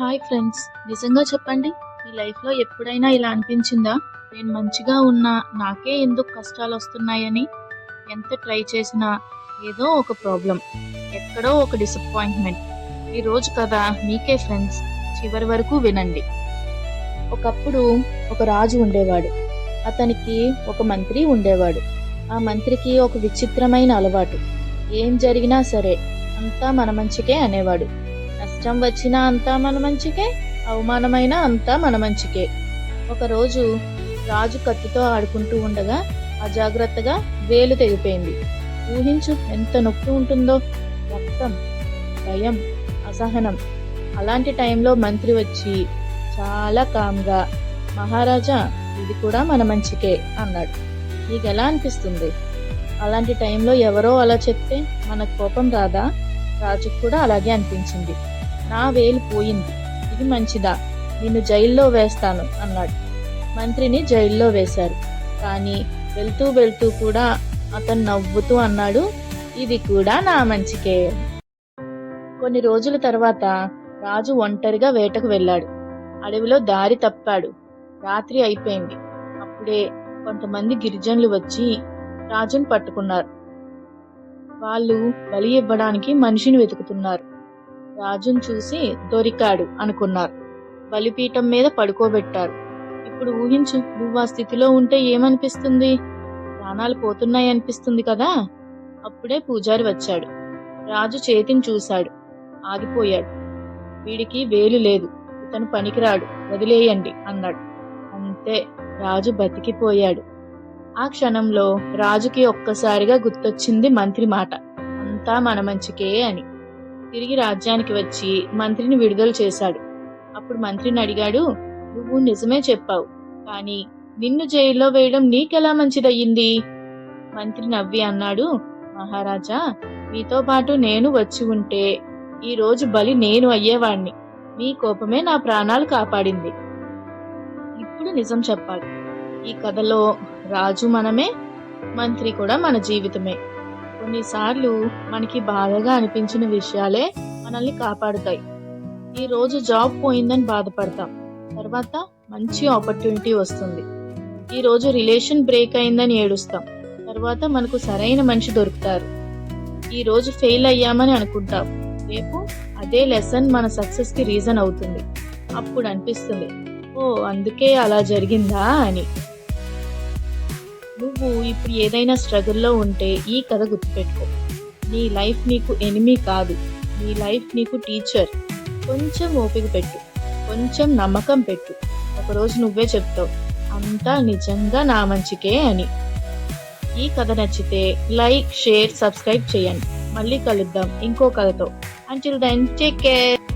Hi friends నిజంగా చెప్పండి మీ లైఫ్లో ఎప్పుడైనా ఇలా అనిపించిందా? నేను మంచిగా ఉన్నా నాకే ఎందుకు కష్టాలు వస్తున్నాయని? ఎంత ట్రై చేసినా ఏదో ఒక ప్రాబ్లం ఎక్కడో ఒక డిసప్పాయింట్మెంట్ ఈ రోజు కదా మీకే ఫ్రెండ్స్ చివరి వరకు వినండి. ఒకప్పుడు ఒక రాజు ఉండేవాడు అతనికి ఒక మంత్రి ఉండేవాడు. ఆ మంత్రికి ఒక విచిత్రమైన అలవాటు ఏం జరిగినా సరే అంతా మన మంచికే అనేవాడు. కష్టం వచ్చినా అంతా మన మంచికే అవమానమైనా అంతా మన మంచికే. ఒకరోజు రాజు కత్తితో ఆడుకుంటూ ఉండగా అజాగ్రత్తగా వేలు తెగిపోయింది. ఊహించు ఎంత నొప్పి ఉంటుందో. రక్తం భయం అసహనం. అలాంటి టైంలో మంత్రి వచ్చి చాలా కామ్గా. మహారాజా ఇది కూడా మన మంచికే అన్నాడు. నీకు ఎలా అనిపిస్తుంది? అలాంటి టైంలో ఎవరో అలా చెప్తే మన కోపం రాదా? రాజుకు కూడా అలాగే అనిపించింది. నా వేలు పోయింది. ఇది మంచిదా? నిన్ను జైల్లో వేస్తాను అన్నాడు. మంత్రిని జైల్లో వేశారు. కానీ వెళ్తూ వెళ్తూ కూడా అతను నవ్వుతూ అన్నాడు ఇది కూడా నా మంచికే. కొన్ని రోజుల తర్వాత రాజు ఒంటరిగా వేటకు వెళ్ళాడు. అడవిలో దారి తప్పాడు. రాత్రి అయిపోయింది. అప్పుడే కొంతమంది గిరిజనులు వచ్చి రాజును పట్టుకున్నారు. వాళ్ళు బలి ఇవ్వడానికి మనిషిని వెతుకుతున్నారు. రాజును చూసి దొరికాడు అనుకున్నారు. బలిపీఠం మీద పడుకోబెట్టారు. ఇప్పుడు ఊహించు నువ్వు ఆ స్థితిలో ఉంటే ఏమనిపిస్తుంది? ప్రాణాలు పోతున్నాయి అనిపిస్తుంది కదా? అప్పుడే పూజారి వచ్చాడు. రాజు చేతిని చూశాడు. ఆగిపోయాడు. వీడికి వేలు లేదు. ఇతను పనికిరాడు. వదిలేయండి అన్నాడు. అంతే. రాజు బతికిపోయాడు. ఆ క్షణంలో రాజుకి ఒక్కసారిగా గుర్తొచ్చింది మంత్రి మాట. అంతా మన మంచికే అని. తిరిగి రాజ్యానికి వచ్చి మంత్రిని విడుదల చేశాడు. అప్పుడు మంత్రిని అడిగాడు నువ్వు నిజమే చెప్పావు కానీ నిన్ను జైల్లో వేయడం నీకెలా మంచిదయ్యింది? మంత్రి నవ్వి అన్నాడు మహారాజా మీతో పాటు నేను వచ్చి ఉంటే ఈ రోజు బలి నేను అయ్యేవాణ్ణి. మీ కోపమే నా ప్రాణాలు కాపాడింది. ఇప్పుడు నిజం చెప్పాలి. ఈ కథలో రాజు మనమే మంత్రి కూడా మన జీవితమే. కొన్నిసార్లు మనకి బాధగా అనిపించిన విషయాలే మనల్ని కాపాడుతాయి. ఈ రోజు జాబ్ పోయిందని బాధపడతాం. తర్వాత మంచి ఆపర్చునిటీ వస్తుంది. ఈ రోజు రిలేషన్ బ్రేక్ అయిందని ఏడుస్తాం. తర్వాత మనకు సరైన మనిషి దొరుకుతారు. ఈ రోజు ఫెయిల్ అయ్యామని అనుకుంటాం. రేపు అదే లెసన్ మన సక్సెస్కి రీజన్ అవుతుంది. అప్పుడు అనిపిస్తుంది ఓ అందుకే అలా జరిగిందా అని. నువ్వు ఇప్పుడు ఏదైనా స్ట్రగుల్లో ఉంటే ఈ కథ గుర్తుపెట్టుకో. నీ లైఫ్ నీకు ఎనిమీ కాదు. నీ లైఫ్ నీకు టీచర్. కొంచెం ఓపిక పెట్టు. కొంచెం నమ్మకం పెట్టు. ఒకరోజు నువ్వే చెప్తావు అంతా నిజంగా నా మంచికే అని. ఈ కథ నచ్చితే లైక్ షేర్ సబ్స్క్రైబ్ చేయండి. మళ్ళీ కలుద్దాం ఇంకో కథతో. Until then take care